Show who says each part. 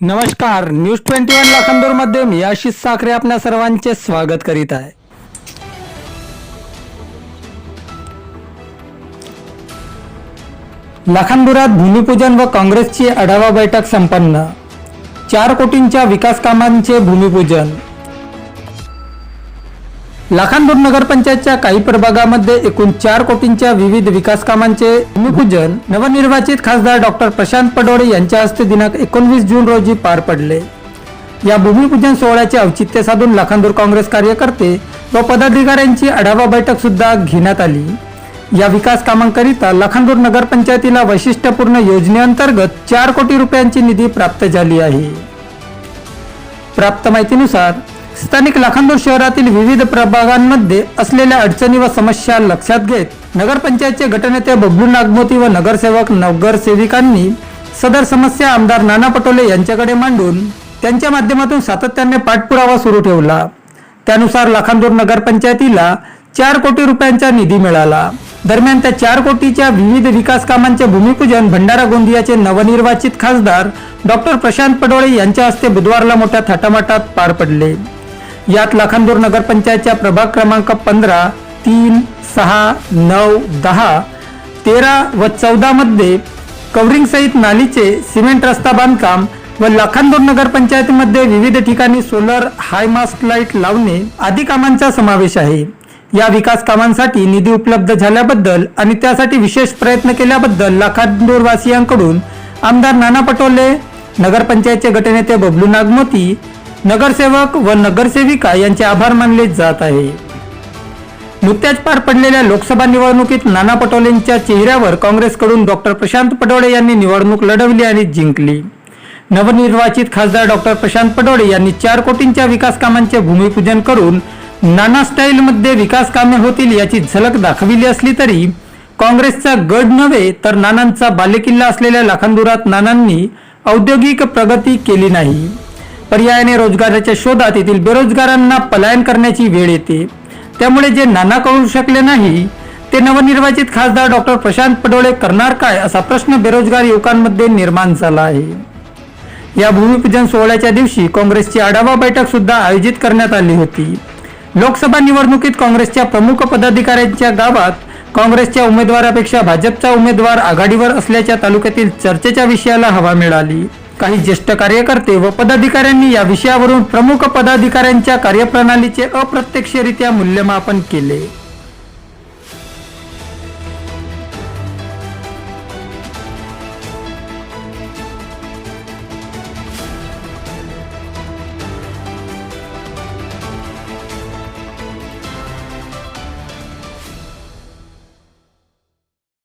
Speaker 1: नमस्कार news twenty one लाखांदूरमध्ये मी आशिष साखरे आपल्या सर्वांचे स्वागत करीत आहे. लाखांदुरात भूमिपूजन व काँग्रेसची आढावा बैठक संपन्न. चार कोटींच्या विकास कामांचे भूमिपूजन. लाखांदूर नगरपंचायतच्या काही प्रभागामध्ये एकूण चार कोटींच्या विविध विकास कामांचे भूमिपूजन नवनिर्वाचित खासदार डॉक्टर प्रशांत पडोळे यांच्या हस्ते दिनांक एकोणवीस जून रोजी पार पडले. या भूमिपूजन सोहळ्याचे औचित्य साधून लाखांदूर काँग्रेस कार्यकर्ते व पदाधिकाऱ्यांची आढावा बैठक सुद्धा घेण्यात आली. या विकास कामांकरिता लाखांदूर नगरपंचायतीला वैशिष्ट्यपूर्ण योजनेअंतर्गत चार कोटी रुपयांची निधी प्राप्त झाली आहे. प्राप्त माहितीनुसार स्थानिक लाखांदूर शहरातील विविध प्रभागांमध्ये असलेल्या अडचणी व समस्या लक्षात घेत नगरपंचायतचे गटनेते बबलू नागमोती व नगरसेवक नगरसेविकांनी सदर समस्या आमदार नाना पटोले यांच्याकडे मांडून त्यांच्या माध्यमातून सातत्याने पाठपुरावा सुरू ठेवला. त्यानुसार लाखांदूर नगरपंचायतीला चार कोटी रुपयांचा निधी मिळाला. दरम्यान त्या चार कोटीच्या विविध विकास कामांचे भूमिपूजन भंडारा गोंदियाचे नवनिर्वाचित खासदार डॉक्टर प्रशांत पडोळे यांच्या हस्ते बुधवारला मोठ्या थाटामाटात पार पडले. यात लाखांदूर नगरपंचायतच्या प्रभाग क्रमांक पंधरा तीन सहा नऊ दहा तेरा व चौदा मध्ये कवरिंग सहित नालीचे सिमेंट रस्ता बांधकाम व लाखांदूर नगरपंचायतीमध्ये विविध ठिकाणी सोलर हाय मास्ट लाइट लावणे आदी कामांचा समावेश आहे. या विकास कामांसाठी निधी उपलब्ध झाल्याबद्दल आणि त्यासाठी विशेष प्रयत्न केल्याबद्दल लाखांदूर वासियांकडून आमदार नाना पटोले नगरपंचायतचे गटनेते बबलू नागमोती नगरसेवक व नगरसेविका यांचे आभार मानले जात आहे. नुकत्याच पार पडलेल्या लोकसभा निवडणुकीत नाना पटोलेंच्या चेहऱ्यावर काँग्रेसकडून डॉक्टर प्रशांत पटोळे यांनी निवडणूक लढवली आणि जिंकली. नवनिर्वाचित खासदार डॉक्टर प्रशांत पटोळे यांनी चार कोटींच्या विकास कामांचे भूमिपूजन करून नाना स्टाईलमध्ये विकास कामे होतील याची झलक दाखविली असली तरी काँग्रेसचा गड नव्हे तर नानांचा बालेकिल्ला असलेल्या लाखांदुरात नानांनी औद्योगिक प्रगती केली नाही. पर्यायाने रोजगाराच्या शोधात येथील बेरोजगारांना पलायन करण्याची वेळ येते. त्यामुळे जे नाना करू शकले नाही ते नवनिर्वाचित खासदार डॉक्टर प्रशांत पडोळे करणार काय असा प्रश्न बेरोजगार युवकांमध्ये निर्माण झाला आहे. या भूमिपूजन सोहळ्याच्या दिवशी काँग्रेसची आढावा बैठक सुद्धा आयोजित करण्यात आली होती. लोकसभा निवडणुकीत काँग्रेसच्या प्रमुख पदाधिकाऱ्यांच्या गावात काँग्रेसच्या उमेदवारापेक्षा भाजपचा उमेदवार आघाडीवर असल्याच्या तालुक्यातील चर्चेच्या विषयाला हवा मिळाली. काही ज्येष्ठ कार्यकर्ते व पदाधिकाऱ्यांनी या विषयावरून प्रमुख पदाधिकाऱ्यांच्या कार्यप्रणालीचे अप्रत्यक्षरित्या मूल्यमापन केले.